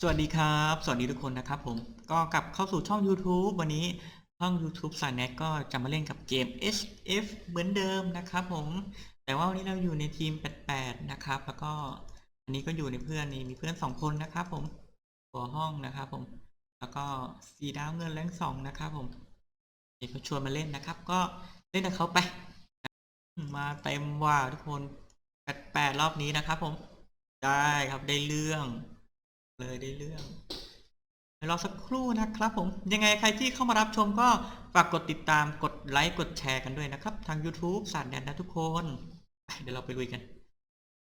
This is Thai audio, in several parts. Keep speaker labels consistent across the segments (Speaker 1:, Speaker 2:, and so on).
Speaker 1: สวัสดีครับ สวัสดีทุกคนนะครับผมก็กลับเข้าสู่ช่อง YouTube วันนี้ช่อง YouTube สายแน็กก็จะมาเล่นกับเกม SF เหมือนเดิมนะครับผม แต่ว่าวันนี้เราอยู่ในทีม 88 นะครับ แล้วก็อันนี้ก็อยู่ในเพื่อนนี่มีเพื่อน 2 คนนะครับผมหัวห้องนะครับผม แล้วก็สีดาวเงินแรงสองนะครับผมเดี๋ยวเขาชวนมาเล่นนะครับ ก็เล่นกับเขาไป มาเต็มว่าทุกคน 88 รอบนี้นะครับผม ได้ครับได้เรื่อง เลยได้เรื่องเดี๋ยวรอสักครู่นะครับผมยังไงใครที่เข้ามารับชมก็ฝากกดติดตามกดไลค์กดแชร์กันด้วยนะครับ ทาง YouTube สารแดนนะทุกคนไปเดี๋ยวเราไปลุยกัน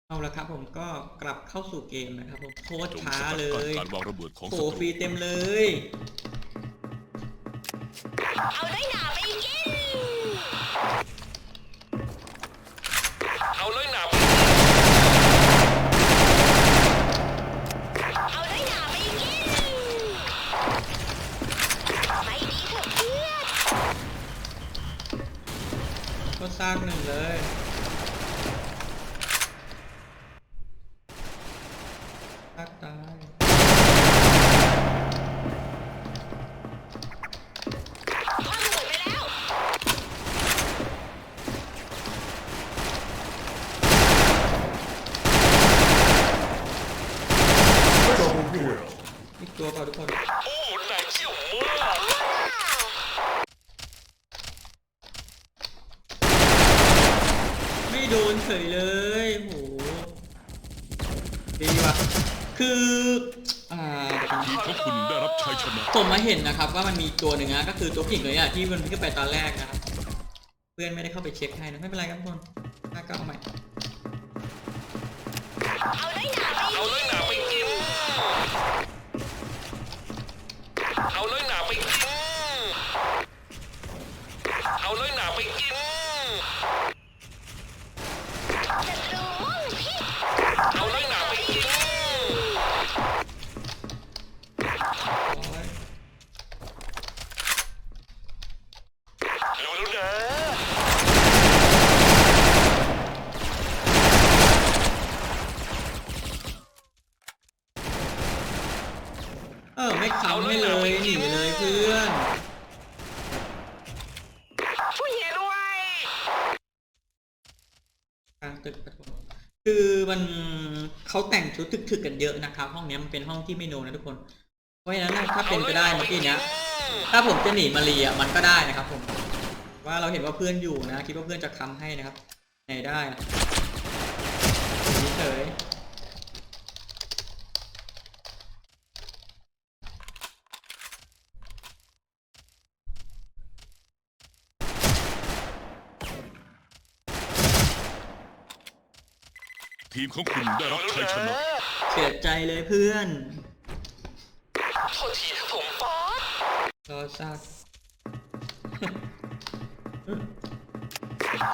Speaker 1: เอาละครับผมก็กลับเข้าสู่เกมนะครับผมโคตร
Speaker 2: จง
Speaker 1: ช้า
Speaker 2: สกัด
Speaker 1: เล
Speaker 2: กั้น
Speaker 1: ย
Speaker 2: การวางระเบิดของ
Speaker 1: โอ้
Speaker 2: ศั
Speaker 1: โห
Speaker 2: ต
Speaker 1: ฟรี
Speaker 2: รู
Speaker 1: เต็มเลย
Speaker 3: เอาน้อยหนา ก็
Speaker 1: สร้างหนึ่งเลยภาคตาย
Speaker 3: คว้างระเบิดไปแล้ว
Speaker 1: อีกตัวเปล่าทุกคน
Speaker 2: โอ้นายเชี่ยวมาก
Speaker 3: ว้าว
Speaker 1: ไม่ โดนเฉยเลยโหดีว่ะคืออ่า
Speaker 2: ทีมของคุณได้รับชัยชนะ
Speaker 1: ผมมาเห็นนะครับว่ามันมีตัวหนึ่งนะก็คือตัวผู้หญิงเลยอะที่มันขึ้นไปตอนแรกนะครับเพื่อนไม่ได้เข้าไปเช็คให้นะไม่เป็นไรครับทุกคนถ้าก็เอาใหม่
Speaker 3: เอาน้อยหนาไป
Speaker 2: เอาเลยหนาไปกินเอาเลยหนาไปกินเอาเลยหนาไปกิน
Speaker 3: ศัตรูมุ่งพิษ
Speaker 2: เอาเลยหนาไปกิน
Speaker 1: ร้อย
Speaker 2: รู้แล้วนะ
Speaker 1: เออ ไม่ค้ำให้เลยหนีเลยเพื่อน
Speaker 2: ช่วยด้วย
Speaker 1: กลางตึกปะทุกคนคือมันเขาแต่งชุดถึกๆกันเยอะนะครับห้องเนี้ยมันเป็นห้องที่ไม่โนนะทุกคน เพราะฉะนั้นถ้าเป็นไปได้เมื่อกี้เนี้ย ถ้าผมจะหนีมาเรียมันก็ได้นะครับ ผม ว่าเราเห็นว่าเพื่อนอยู่นะคิดว่าเพื่อนจะค้ำให้นะครับไหนได้อะเฉย
Speaker 2: ทีมของคุณได้รับชัยชนะ
Speaker 1: เสียใจเลยเพื่อน
Speaker 2: โทษทีครับผมป๊อ
Speaker 1: รอซาก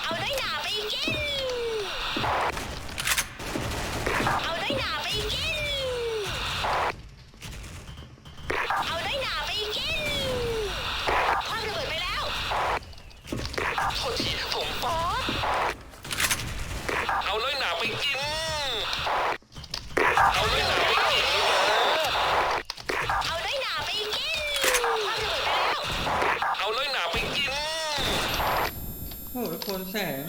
Speaker 3: เอาน้อยหนาไปกิน เอาเล
Speaker 2: ยหนาไปกิน เอาเลยหนาไปกิน
Speaker 3: เอาน้อยหนาไปกินคว้าระเบิดไปแล้ว
Speaker 2: เอาเลยหนาไปกิน
Speaker 1: โอ้ยคนแสง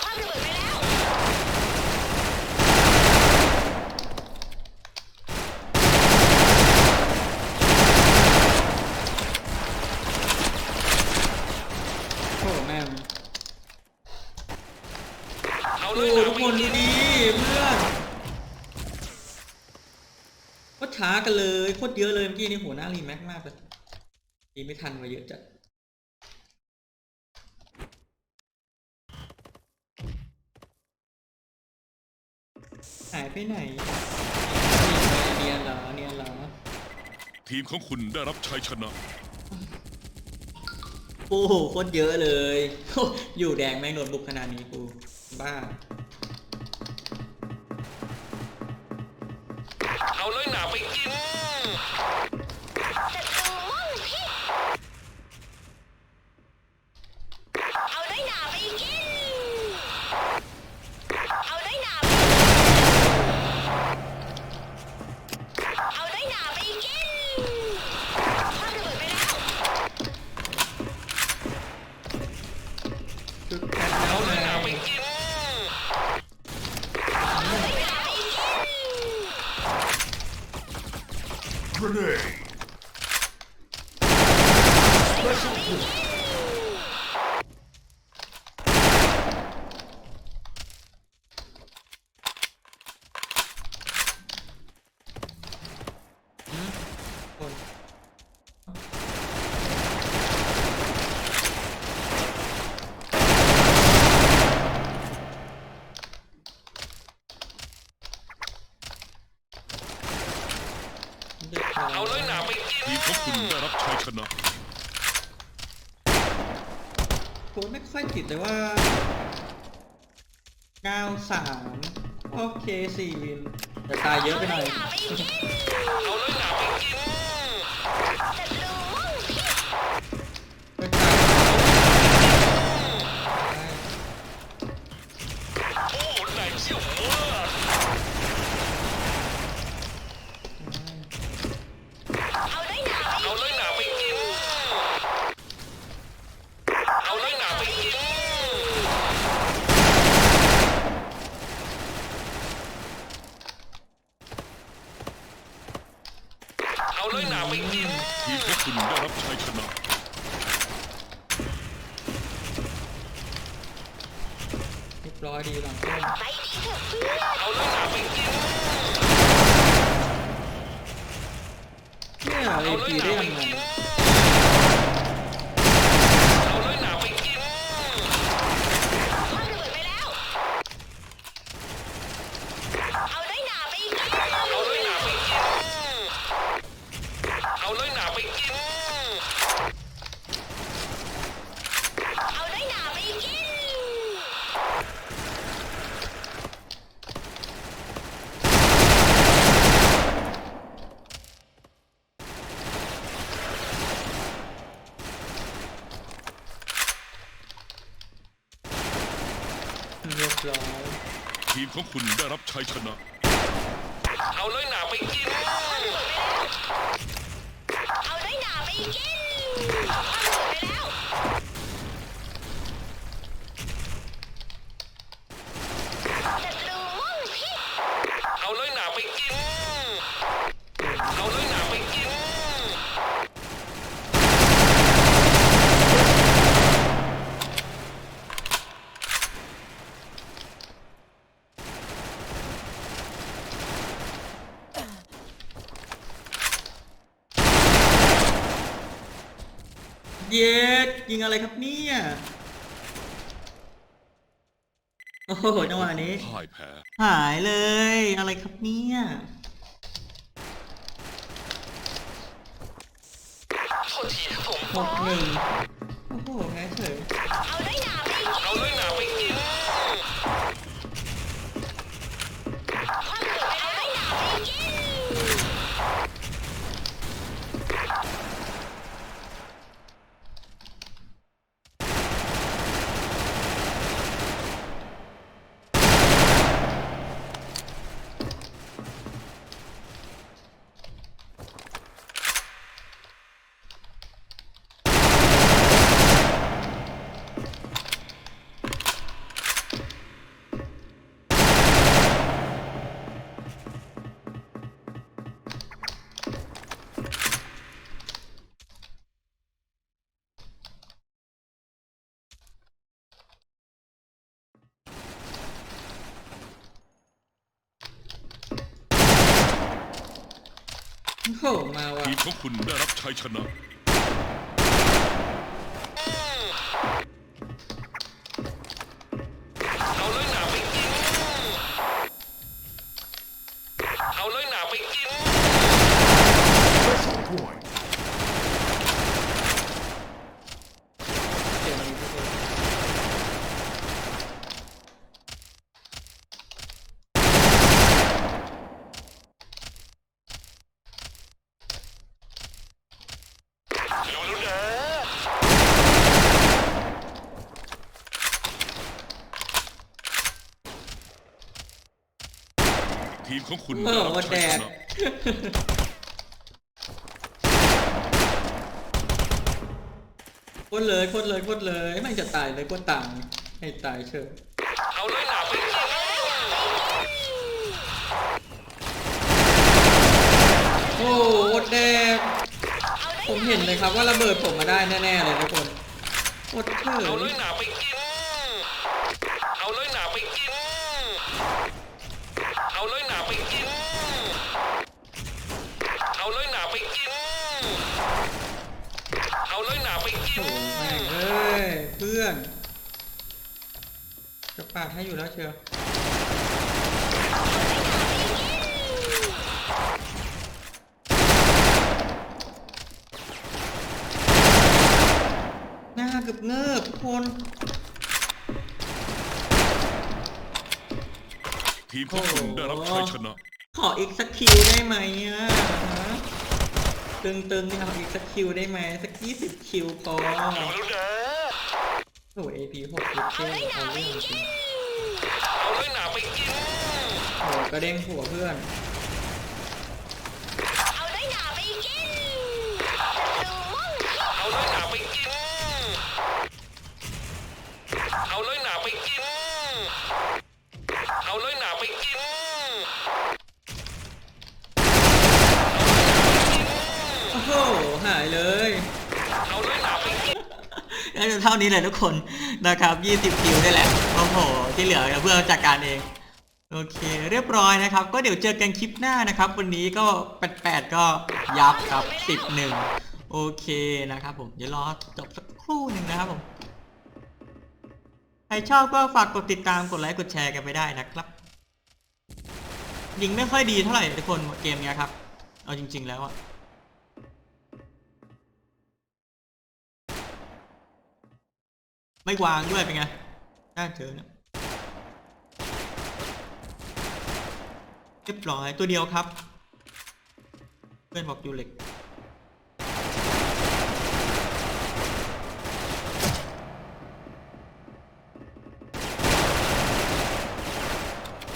Speaker 3: คว้างระเบิดไปแล้ว
Speaker 1: โอ้โหแม่ง
Speaker 2: เอา
Speaker 1: โอ้
Speaker 2: เลย
Speaker 1: โห
Speaker 2: หนา
Speaker 1: ทุ ก
Speaker 2: ไป
Speaker 1: คน
Speaker 2: กิ
Speaker 1: ดู
Speaker 2: น
Speaker 1: ดิเพื่อนโคตรช้ากันเลยโคตรเยอะเลยเมื่อกี้นี่โหหน้ารีแม็กมากเลยดีไม่ทันมาเยอะจัดหายไปไหนเนียนเหรอเนียนเหรอ
Speaker 2: ทีมของคุณได้รับชัยชนะ
Speaker 1: โอ้โหโคตรเยอะเลย อยู่แดงแม่งโดนบุกขนาดนี้กู บ้า
Speaker 2: ไปกิน
Speaker 3: เอาเลยหนาไป
Speaker 2: กิน ทีมของคุณได้รับชัยชนะ
Speaker 1: โค้ดไม่ค่อยติดเลยว่าเงาสามโอเคสี่วิน แต่ตายเยอะไปหน่อย
Speaker 3: เอา
Speaker 2: เลยหนาไปกิน น้อ
Speaker 3: ยหนาไป
Speaker 2: กิน ทีมของคุณได้รับชัยชนะ
Speaker 1: เรียบร้อยดีหลังต้น
Speaker 3: ไปดีเถอะเพื่อน
Speaker 2: เอาน้อยหนาไปกิน
Speaker 1: เนี่ยเอ
Speaker 2: เอาน้อย
Speaker 1: พี
Speaker 2: หนา
Speaker 1: ได้
Speaker 2: ไป
Speaker 1: ยังไง
Speaker 2: กิน เอาน้อยหนาไปกิน
Speaker 3: คว้างระเบิดไปแล้ว เอาน้อยหนาไปกิน
Speaker 2: เอาน้อยหนาไปกิน เอาน้อยหนาไปกิน
Speaker 3: เอาน้อยหนาไปกิน
Speaker 1: เรียบร้อย
Speaker 2: ทีมของคุณได้รับชัยชนะ เอาน้อยหนาไปกิน
Speaker 3: เอาเบิดไปแล้วเอาน้อยหนาไปกินคว้างระเบิดไปแล้ว ศัตรูมุ่งที่
Speaker 2: เอาน้อยหนาไปกิน เอาน้อยหนาไปกิน
Speaker 1: เย็ด ยิงอะไรครับเนี่ยโอ้โหจังหวะนี้
Speaker 2: พ่ายแพ้
Speaker 1: หายเลยอะไรครับเนี่ย
Speaker 2: โทษทีผม
Speaker 1: หกหนึ่งโอ้โหแพ้เฉย
Speaker 3: เอาน้อยหนาไปกิน
Speaker 2: เอาน้อยหนาไป
Speaker 1: โผล่มาว่ะ
Speaker 2: ทีมของคุณได้รับชัยชนะ เอาน้อยหนาไปกิน เอาน้อยหนาไปกิน
Speaker 1: เดี๋ยวมันมีทุกคน
Speaker 2: เดี๋ยวแล้วนะ ทีมของคุณ
Speaker 1: เอ
Speaker 2: ได้
Speaker 1: อ
Speaker 2: รับ
Speaker 1: วันแด
Speaker 2: ชัยช
Speaker 1: ก
Speaker 2: นะ
Speaker 1: โคตรเลยโคตรเลยโคตรเลยไม่งจะตายเลยโคตรต่างให้ตายเชิญ
Speaker 2: เอาน้อยหนาไปกิน
Speaker 1: โอ้โหโคตรแดกผมเห็นเลยครับว่าระเบิดผมมาได้แน่ๆเลยทุกคนโคตรเถิ
Speaker 2: เอาน้อย
Speaker 1: ด
Speaker 2: หนาไปกิน เอาน้อยหนาไปกิน เอาเลยหนาไปกิน เอาเลยหนาไปกิน เอาเลยหนาไปกิน
Speaker 1: โอ้เอ้ยเพื่อนจะปาดให้อยู่แล้วเชียวหน้าเกือบเงิบทุกคน
Speaker 2: ทีมของคุณได้รับชัยชนะ
Speaker 1: ขออีกสักคิวได้ไหมอะฮะตึงๆนี่ทำอีกสักคิวได้ไหมสักยี่สิบคิวพอ
Speaker 2: เอาแล้วนะ
Speaker 1: โอ้เอพีหกสิบ
Speaker 3: เอา
Speaker 1: เท่
Speaker 3: น้อยหนา
Speaker 1: เอา
Speaker 3: ไป
Speaker 1: เรื่องจริ
Speaker 3: กิ
Speaker 1: ง
Speaker 3: น
Speaker 2: เอาเลยหนาไปกิน
Speaker 1: โอ้กระเด้งหัวเพื่อน
Speaker 3: เอาน้อยหนาไปกินดูมั่ง
Speaker 2: เอาเลยหนาไปกิน เอาเลยหนาไปกิน เอาเลยหนาไปกิน
Speaker 1: โอ้โหหายเลย
Speaker 2: เลยหนาไปกิน
Speaker 1: น่าจะเท่านี้เลยทุกคนนะครับ20คิวได้แหละโอ้โหที่เหลือเดี๋ยวเพื่อจัดการเองโอเค เรียบร้อยนะครับ ก็เดี๋ยวเจอกันคลิปหน้านะครับ วันนี้ก็ 88 ก็ยับครับ 11 โอเคนะครับผม เดี๋ยวรอจบสักครู่หนึ่งนะครับผม ใครชอบก็ฝากกดติดตามกดไลค์กดแชร์กันไปได้นะครับ ยิงไม่ค่อยดีเท่าไหร่ทุกคนเกมนี้ครับ เอาจริง ๆ แล้วอะ ไม่วางด้วยเป็นไง น่าเจอเนี่ยเรียบร้อยตัวเดียวครับ เพื่อนบอกอยู่เหล็ก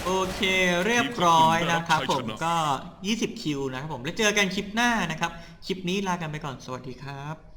Speaker 1: โอเคเรียบร้อยนะครับผมก็ 20 คิวนะครับผมแล้วเจอกันคลิปหน้านะครับ คลิปนี้ลากันไปก่อนสวัสดีครับ